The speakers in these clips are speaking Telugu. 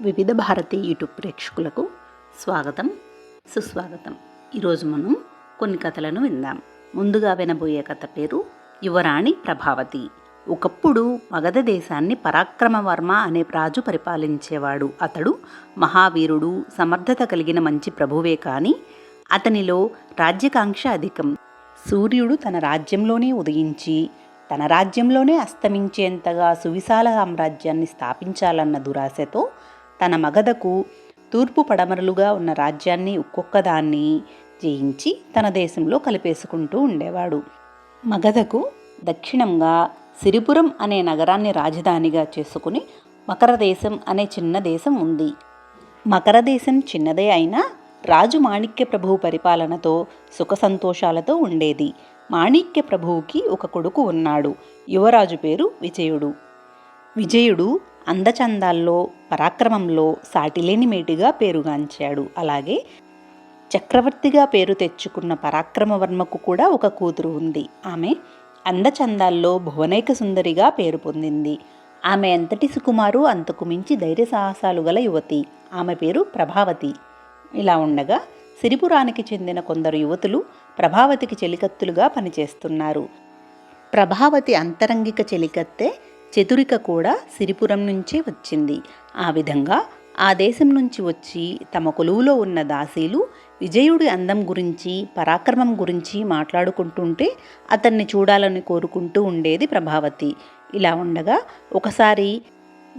వివిధ భారతి యూట్యూబ్ ప్రేక్షకులకు స్వాగతం సుస్వాగతం. ఈరోజు మనం కొన్ని కథలను విందాం. ముందుగా వినబోయే కథ పేరు యువరాణి ప్రభావతి. ఒకప్పుడు మగధ దేశాన్ని పరాక్రమవర్మ అనే రాజు పరిపాలించేవాడు. అతడు మహావీరుడు సమర్థత కలిగిన మంచి ప్రభువే కానీ అతనిలో రాజ్యకాంక్ష అధికం. సూర్యుడు తన రాజ్యంలోనే ఉదయించి తన రాజ్యంలోనే అస్తమించేంతగా సువిశాల సామ్రాజ్యాన్ని స్థాపించాలన్న దురాశతో తన మగధకు తూర్పు పడమరలుగా ఉన్న రాజ్యాన్ని ఒక్కొక్కదాన్ని జయించి తన దేశంలో కలిపేసుకుంటూ ఉండేవాడు. మగధకు దక్షిణంగా సిరిపురం అనే నగరాన్ని రాజధానిగా చేసుకుని మకర దేశం అనే చిన్న దేశం ఉంది. మకర దేశం చిన్నదే అయినా రాజు మాణిక్య ప్రభువు పరిపాలనతో సుఖ సంతోషాలతో ఉండేది. మాణిక్య ప్రభువుకి ఒక కొడుకు ఉన్నాడు. యువరాజు పేరు విజయుడు. విజయుడు అందచందాల్లో పరాక్రమంలో సాటిలేని మేటిగా పేరుగాంచాడు. అలాగే చక్రవర్తిగా పేరు తెచ్చుకున్న పరాక్రమవర్మకు కూడా ఒక కూతురు ఉంది. ఆమె అందచందాల్లో భువనైక సుందరిగా పేరు పొందింది. ఆమె ఎంతటి సుకుమారు అంతకు మించి ధైర్య సాహసాలు గల యువతి. ఆమె పేరు ప్రభావతి. ఇలా ఉండగా సిరిపురానికి చెందిన కొందరు యువతులు ప్రభావతికి చెలికత్తులుగా పనిచేస్తున్నారు. ప్రభావతి అంతరంగిక చెలికత్తే చతురిక కూడా సిరిపురం నుంచే వచ్చింది. ఆ విధంగా ఆ దేశం నుంచి వచ్చి తమ కొలువులో ఉన్న దాసీలు విజయుడి అందం గురించి పరాక్రమం గురించి మాట్లాడుకుంటుంటే అతన్ని చూడాలని కోరుకుంటూ ఉండేది ప్రభావతి. ఇలా ఉండగా ఒకసారి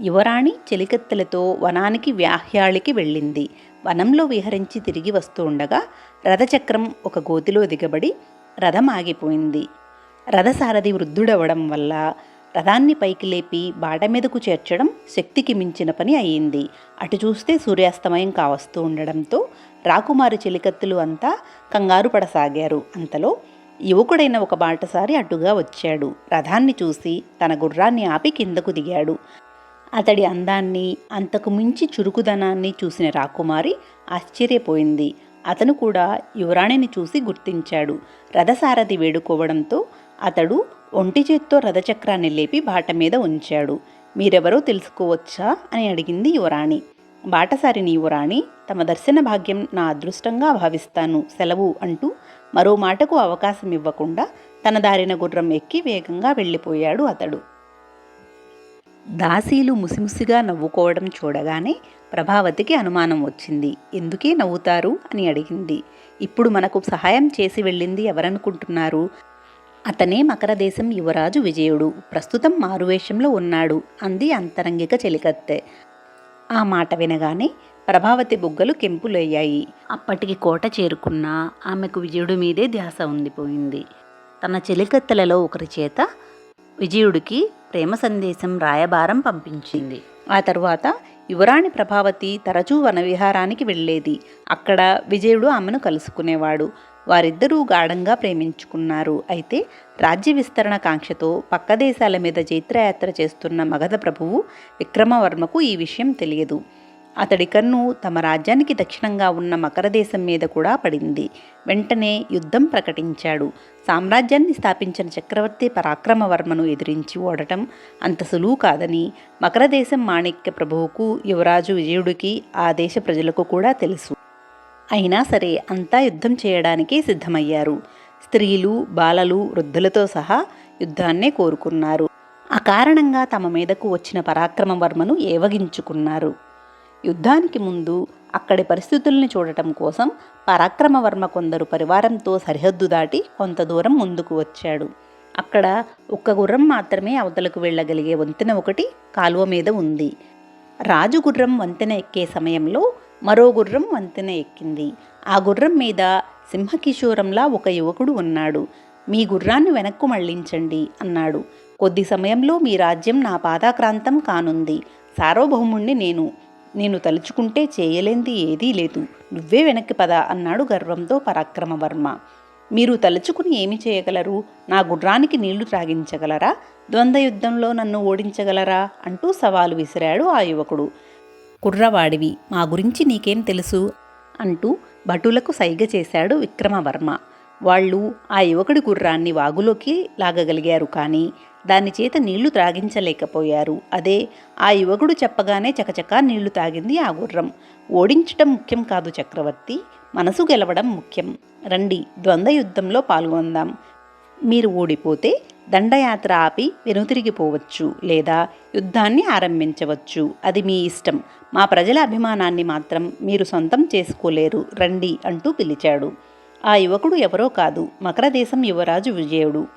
యువరాణి చెలికత్తెలతో వనానికి వ్యాహ్యాళికి వెళ్ళింది. వనంలో విహరించి తిరిగి వస్తూ ఉండగా రథచక్రం ఒక గోతిలో దిగబడి రథం ఆగిపోయింది. రథసారథి వృద్ధుడవడం వల్ల రథాన్ని పైకి లేపి బాట మీదకు చేర్చడం శక్తికి మించిన పని అయ్యింది అటు చూస్తే సూర్యాస్తమయం కావస్తూ ఉండడంతో రాకుమారి చెలికత్తులు అంతా కంగారు పడసాగారు. అంతలో యువకుడైన ఒక బాటసారి అటుగా వచ్చాడు. రథాన్ని చూసి తన గుర్రాన్ని ఆపి కిందకు దిగాడు. అతడి అందాన్ని అంతకు మించి చురుకుదనాన్ని చూసిన రాకుమారి ఆశ్చర్యపోయింది. అతను కూడా యువరాణిని చూసి గుర్తించాడు. రథసారథి వేడుకోవడంతో అతడు ఒంటి చేత్తో రథచక్రాన్ని లేపి బాట మీద ఉంచాడు. మీరెవరో తెలుసుకోవచ్చా? అని అడిగింది యువరాణి. బాటసారిని యువరాణి తమ దర్శన భాగ్యం నా అదృష్టంగా భావిస్తాను సెలవు అంటూ మరో మాటకు అవకాశం ఇవ్వకుండా తన దారిన గుర్రం ఎక్కి వేగంగా వెళ్ళిపోయాడు అతడు. దాసీలు ముసిముసిగా నవ్వుకోవడం చూడగానే ప్రభావతికి అనుమానం వచ్చింది. ఎందుకే నవ్వుతారు? అని అడిగింది. ఇప్పుడు మనకు సహాయం చేసి వెళ్ళింది ఎవరనుకుంటున్నారు? అతనే మకర దేశం యువరాజు విజయుడు. ప్రస్తుతం మారువేషంలో ఉన్నాడు అంది అంతరంగిక చెలికత్తె. ఆ మాట వినగానే ప్రభావతి బుగ్గలు కెంపులయ్యాయి. అప్పటికి కోట చేరుకున్నా ఆమెకు విజయుడి మీదే ధ్యాస ఉండిపోయింది. తన చెలికత్తెలలో ఒకరి చేత విజయుడికి ప్రేమ సందేశం రాయబారం పంపించింది. ఆ తరువాత యువరాణి ప్రభావతి తరచూ వనవిహారానికి వెళ్ళేది. అక్కడ విజయుడు ఆమెను కలుసుకునేవాడు. వారిద్దరూ గాఢంగా ప్రేమించుకున్నారు. అయితే రాజ్య విస్తరణ కాంక్షతో పక్క దేశాల మీద జైత్రయాత్ర చేస్తున్న మగధ ప్రభువు విక్రమవర్మకు ఈ విషయం తెలియదు. అతడి కన్ను తమ రాజ్యానికి దక్షిణంగా ఉన్న మకర దేశం మీద కూడా పడింది. వెంటనే యుద్ధం ప్రకటించాడు. సామ్రాజ్యాన్ని స్థాపించిన చక్రవర్తి పరాక్రమవర్మను ఎదిరించి ఓడటం అంత సులువు కాదని మకర దేశం మాణిక్య ప్రభువుకు యువరాజు విజయుడికి ఆ దేశ ప్రజలకు కూడా తెలుసు. అయినా సరే అంతా యుద్ధం చేయడానికి సిద్ధమయ్యారు. స్త్రీలు బాలలు వృద్ధులతో సహా యుద్ధాన్నే కోరుకున్నారు. అకారణంగా తమ మీదకు వచ్చిన పరాక్రమవర్మను ఏవగించుకున్నారు. యుద్ధానికి ముందు అక్కడి పరిస్థితుల్ని చూడటం కోసం పరాక్రమవర్మ కొందరు పరివారంతో సరిహద్దు దాటి కొంత దూరం ముందుకు వచ్చాడు. అక్కడ ఒక్క గుర్రం మాత్రమే అవతలకు వెళ్ళగలిగే వంతెన ఒకటి కాలువ మీద ఉంది. రాజు గుర్రం వంతెన ఎక్కే సమయంలో మరో గుర్రం వంతెన ఎక్కింది. ఆ గుర్రం మీద సింహకిశోరంలా ఒక యువకుడు ఉన్నాడు. మీ గుర్రాన్ని వెనక్కు మళ్ళించండి అన్నాడు. కొద్ది సమయంలో మీ రాజ్యం నా పాదాక్రాంతం కానుంది. సార్వభౌముణ్ణి నేను నేను తలుచుకుంటే చేయలేంది ఏదీ లేదు. నువ్వే వెనక్కి పద అన్నాడు గర్వంతో పరాక్రమవర్మ. మీరు తలుచుకుని ఏమి చేయగలరు? నా గుర్రానికి నీళ్ళు త్రాగించగలరా? ద్వంద్వ యుద్ధంలో నన్ను ఓడించగలరా? అంటూ సవాలు విసిరాడు ఆ యువకుడు. కుర్రవాడివి. మా గురించి నీకేం తెలుసు? అంటూ భటులకు సైగ చేశాడు విక్రమవర్మ. వాళ్ళు ఆ యువకుడి గుర్రాన్ని వాగులోకి లాగగలిగారు కానీ దాని చేత నీళ్ళు త్రాగించలేకపోయారు. అదే ఆ యువకుడు చెప్పగానే చకచకా నీళ్ళు తాగింది ఆ గుర్రం. ఓడించటం ముఖ్యం కాదు చక్రవర్తి మనసు గెలవడం ముఖ్యం. రండి ద్వంద్వ యుద్ధంలో పాల్గొందాం. మీరు ఓడిపోతే దండయాత్ర ఆపి వెనుతిరిగిపోవచ్చు లేదా యుద్ధాన్ని ఆరంభించవచ్చు. అది మీ ఇష్టం. మా ప్రజల అభిమానాన్ని మాత్రం మీరు సొంతం చేసుకోలేరు. రండి అంటూ పిలిచాడు. ఆ యువకుడు ఎవరో కాదు. మకరదేశం యువరాజు విజయుడు.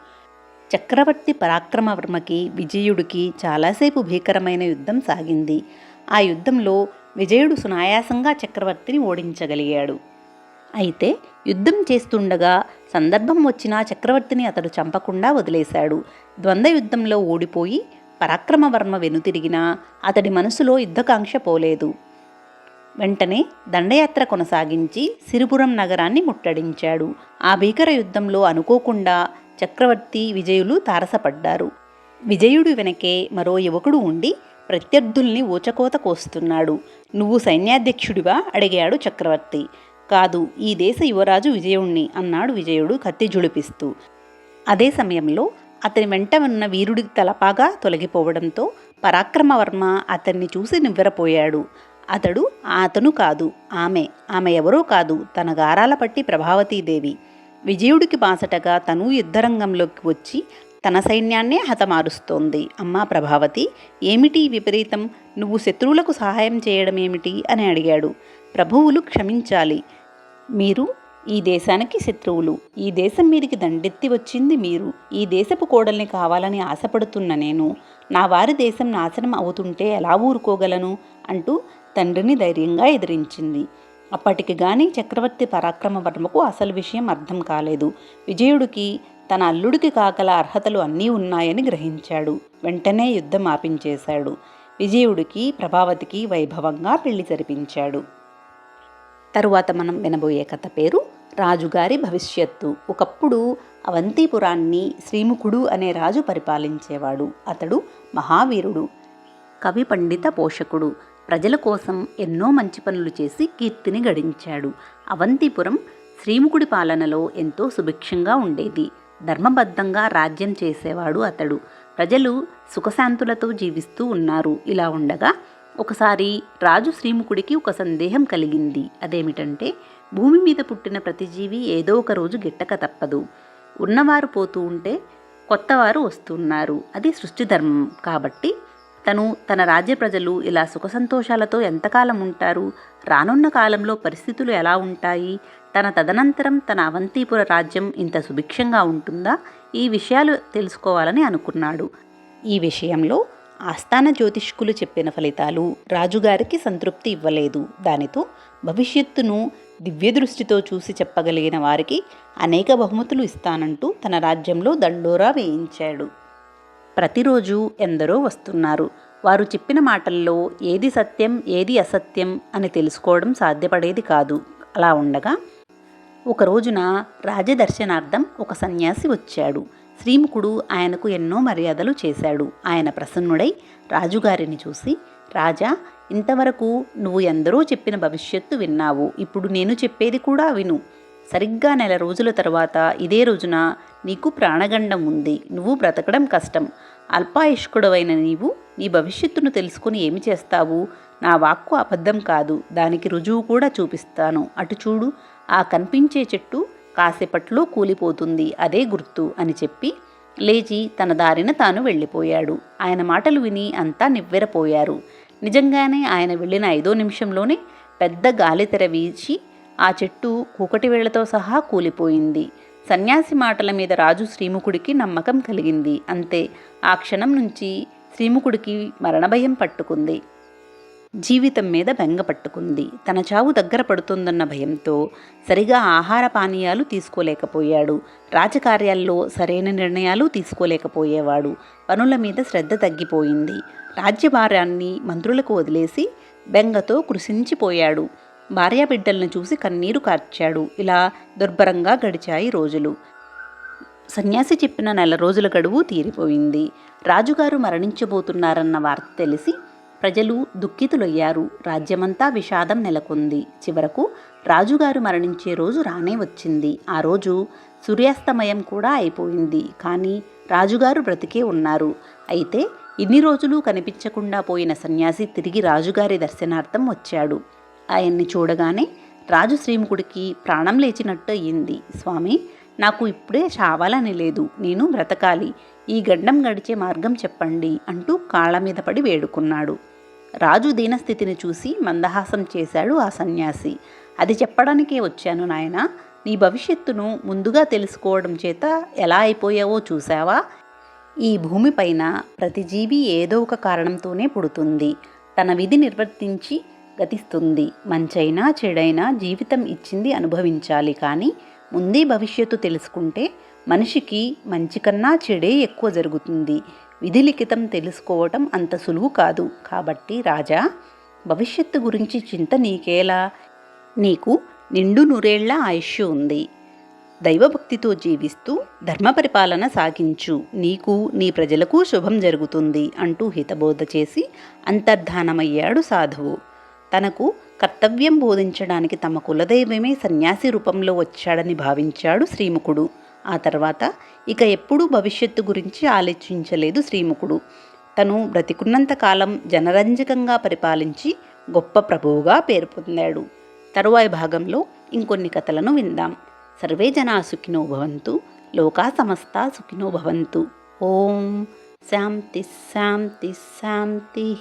చక్రవర్తి పరాక్రమవర్మకి విజయుడికి చాలాసేపు భీకరమైన యుద్ధం సాగింది. ఆ యుద్ధంలో విజయుడు సునాయాసంగా చక్రవర్తిని ఓడించగలిగాడు. అయితే యుద్ధం చేస్తుండగా సందర్భం వచ్చినా చక్రవర్తిని అతడు చంపకుండా వదిలేశాడు. ద్వంద్వ యుద్ధంలో ఓడిపోయి పరాక్రమవర్మ వెనుతిరిగినా అతడి మనసులో యుద్ధకాంక్ష పోలేదు. వెంటనే దండయాత్ర కొనసాగించి సిరిపురం నగరాన్ని ముట్టడించాడు. ఆ భీకర యుద్ధంలో అనుకోకుండా చక్రవర్తి విజయులు తారసపడ్డారు. విజయుడు వెనకే మరో యువకుడు ఉండి ప్రత్యర్థుల్ని ఊచకోత కోస్తున్నాడు. నువ్వు సైన్యాధ్యక్షుడివా? అడిగాడు చక్రవర్తి. కాదు ఈ దేశ యువరాజు విజయుణ్ణి అన్నాడు విజయుడు కత్తి జుడిపిస్తూ. అదే సమయంలో అతని వెంట ఉన్న వీరుడి తలపాగా తొలగిపోవడంతో పరాక్రమవర్మ అతన్ని చూసి నివ్వెరపోయాడు. అతడు అతను కాదు ఆమె ఆమె ఎవరో కాదు తన గారాల పట్టి ప్రభావతీదేవి విజయుడికి బాసటగా తను యుద్ధరంగంలోకి వచ్చి తన సైన్యాన్నే హతమారుస్తోంది. అమ్మా ప్రభావతి ఏమిటి విపరీతం? నువ్వు శత్రువులకు సహాయం చేయడం ఏమిటి అని అడిగాడు. ప్రభువులు క్షమించాలి. మీరు ఈ దేశానికి శత్రువులు. ఈ దేశం మీదికి దండెత్తి వచ్చింది మీరు. ఈ దేశపు కోడల్ని కావాలని ఆశపడుతున్న నేను. నా వారి దేశం నాశనం అవుతుంటే ఎలా ఊరుకోగలను? అంటూ తండ్రిని ధైర్యంగా ఎదిరించింది. అప్పటికి గాని చక్రవర్తి పరాక్రమవర్మకు అసలు విషయం అర్థం కాలేదు. విజయుడికి తన అల్లుడికి కాగల అర్హతలు అన్నీ ఉన్నాయని గ్రహించాడు. వెంటనే యుద్ధం ఆపించేశాడు. విజయుడికి ప్రభావతికి వైభవంగా పెళ్ళి జరిపించాడు. తరువాత మనం వినబోయే కథ పేరు రాజుగారి భవిష్యత్తు. ఒకప్పుడు అవంతిపురాన్ని శ్రీముఖుడు అనే రాజు పరిపాలించేవాడు. అతడు మహావీరుడు కవి పండిత పోషకుడు. ప్రజల కోసం ఎన్నో మంచి పనులు చేసి కీర్తిని గడించాడు. అవంతిపురం శ్రీముఖుడి పాలనలో ఎంతో సుభిక్షంగా ఉండేది. ధర్మబద్ధంగా రాజ్యం చేసేవాడు అతడు. ప్రజలు సుఖశాంతులతో జీవిస్తూ ఉన్నారు. ఇలా ఉండగా ఒకసారి రాజు శ్రీముఖుడికి ఒక సందేహం కలిగింది. అదేమిటంటే భూమి మీద పుట్టిన ప్రతి జీవి ఏదో ఒక రోజు గిట్టక తప్పదు. ఉన్నవారు పోతూ ఉంటే కొత్తవారు వస్తున్నారు అది సృష్టి ధర్మం. కాబట్టి తను తన రాజ్య ప్రజలు ఇలా సుఖ సంతోషాలతో ఎంతకాలం ఉంటారు? రానున్న కాలంలో పరిస్థితులు ఎలా ఉంటాయి? తన తదనంతరం తన అవంతిపుర రాజ్యం ఇంత సుభిక్షంగా ఉంటుందా? ఈ విషయాలు తెలుసుకోవాలని అనుకున్నాడు. ఈ విషయంలో ఆస్థాన జ్యోతిష్కులు చెప్పిన ఫలితాలు రాజుగారికి సంతృప్తి ఇవ్వలేదు. దానితో భవిష్యత్తును దివ్య దృష్టితో చూసి చెప్పగలిగిన వారికి అనేక బహుమతులు ఇస్తానంటూ తన రాజ్యంలో దండోరా వేయించాడు. ప్రతిరోజు ఎందరో వస్తున్నారు. వారు చెప్పిన మాటల్లో ఏది సత్యం ఏది అసత్యం అని తెలుసుకోవడం సాధ్యపడేది కాదు. అలా ఉండగా ఒక రోజున రాజదర్శనార్థం ఒక సన్యాసి వచ్చాడు. శ్రీముఖుడు ఆయనకు ఎన్నో మర్యాదలు చేశాడు. ఆయన ప్రసన్నుడై రాజుగారిని చూసి రాజా ఇంతవరకు నువ్వు ఎందరో చెప్పిన భవిష్యత్తు విన్నావు. ఇప్పుడు నేను చెప్పేది కూడా విను. సరిగ్గా నెల రోజుల తర్వాత ఇదే రోజున నీకు ప్రాణగండం ఉంది. నువ్వు బ్రతకడం కష్టం. అల్పాయుష్కుడవైన నీవు నీ భవిష్యత్తును తెలుసుకుని ఏమి చేస్తావు? నా వాక్కు అబద్ధం కాదు. దానికి రుజువు కూడా చూపిస్తాను. అటు చూడు ఆ కనిపించే చెట్టు కాసేపట్లో కూలిపోతుంది అదే గుర్తు అని చెప్పి లేచి తన దారిన తాను వెళ్ళిపోయాడు. ఆయన మాటలు విని అంతా నివ్వెరపోయారు. నిజంగానే ఆయన వెళ్ళిన ఐదో నిమిషంలోనే పెద్ద గాలితెర వీచి ఆ చెట్టు కూకటి వేళ్ళతో సహా కూలిపోయింది. సన్యాసి మాటల మీద రాజు శ్రీముఖుడికి నమ్మకం కలిగింది. అంతే ఆ క్షణం నుంచి శ్రీముఖుడికి మరణభయం పట్టుకుంది. జీవితం మీద బెంగ పట్టుకుంది. తన చావు దగ్గర పడుతుందన్న భయంతో సరిగా ఆహార పానీయాలు తీసుకోలేకపోయాడు. రాజకార్యాల్లో సరైన నిర్ణయాలు తీసుకోలేకపోయేవాడు. పనుల మీద శ్రద్ధ తగ్గిపోయింది. రాజ్యభారాన్ని మంత్రులకు వదిలేసి బెంగతో కృషించిపోయాడు భార్యాబిడ్డలను చూసి కన్నీరు కార్చాడు. ఇలా దుర్భరంగా గడిచాయి రోజులు. సన్యాసి చెప్పిన నెల రోజుల గడువు తీరిపోయింది. రాజుగారు మరణించబోతున్నారన్న వార్త తెలిసి ప్రజలు దుఃఖితులయ్యారు. రాజ్యమంతా విషాదం నెలకొంది. చివరకు రాజుగారు మరణించే రోజు రానే వచ్చింది. ఆ రోజు సూర్యాస్తమయం కూడా అయిపోయింది. కానీ రాజుగారు బ్రతికే ఉన్నారు. అయితే ఇన్ని రోజులు కనిపించకుండా పోయిన సన్యాసి తిరిగి రాజుగారి దర్శనార్థం వచ్చాడు. ఆయన్ని చూడగానే రాజు శ్రీముఖుడికి ప్రాణం లేచినట్టు అయ్యింది స్వామి నాకు ఇప్పుడే చావాలని లేదు. నేను బ్రతకాలి. ఈ గడ్డం గడిచే మార్గం చెప్పండి అంటూ కాళ్ళ మీద పడి వేడుకున్నాడు. రాజు దీనస్థితిని చూసి మందహాసం చేశాడు ఆ సన్యాసి. అది చెప్పడానికే వచ్చాను నాయన. నీ భవిష్యత్తును ముందుగా తెలుసుకోవడం చేత ఎలా అయిపోయావో చూసావా ఈ భూమిపైన ప్రతి జీవి ఏదో ఒక కారణంతోనే పుడుతుంది. తన విధి నిర్వర్తించి గతిస్తుంది. మంచైనా చెడైనా జీవితం ఇచ్చింది అనుభవించాలి కానీ ముందే భవిష్యత్తు తెలుసుకుంటే మనిషికి మంచి కన్నా చెడే ఎక్కువ జరుగుతుంది. విధి లిఖితం తెలుసుకోవటం అంత సులువు కాదు. కాబట్టి రాజా భవిష్యత్తు గురించి చింత నీకేలా? నీకు నిండు నూరేళ్ళ ఆయుష్ ఉంది. దైవభక్తితో జీవిస్తూ ధర్మ పరిపాలన సాగించు. నీకు నీ ప్రజలకు శుభం జరుగుతుంది అంటూ హితబోధ చేసి అంతర్ధానమయ్యాడు సాధువు. తనకు కర్తవ్యం బోధించడానికి తమ కులదైవమే సన్యాసి రూపంలో వచ్చాడని భావించాడు శ్రీముఖుడు. ఆ తర్వాత ఇక ఎప్పుడూ భవిష్యత్తు గురించి ఆలోచించలేదు శ్రీముఖుడు. తను బ్రతికున్నంత కాలం జనరంజకంగా పరిపాలించి గొప్ప ప్రభువుగా పేరు పొందాడు. తరువాయి భాగంలో ఇంకొన్ని కథలను విందాం. సర్వే జనా సుఖినో భవంతు లోకా సమస్త సుఖినో భవంతు. ఓం శాంతి శాంతి శాంతి.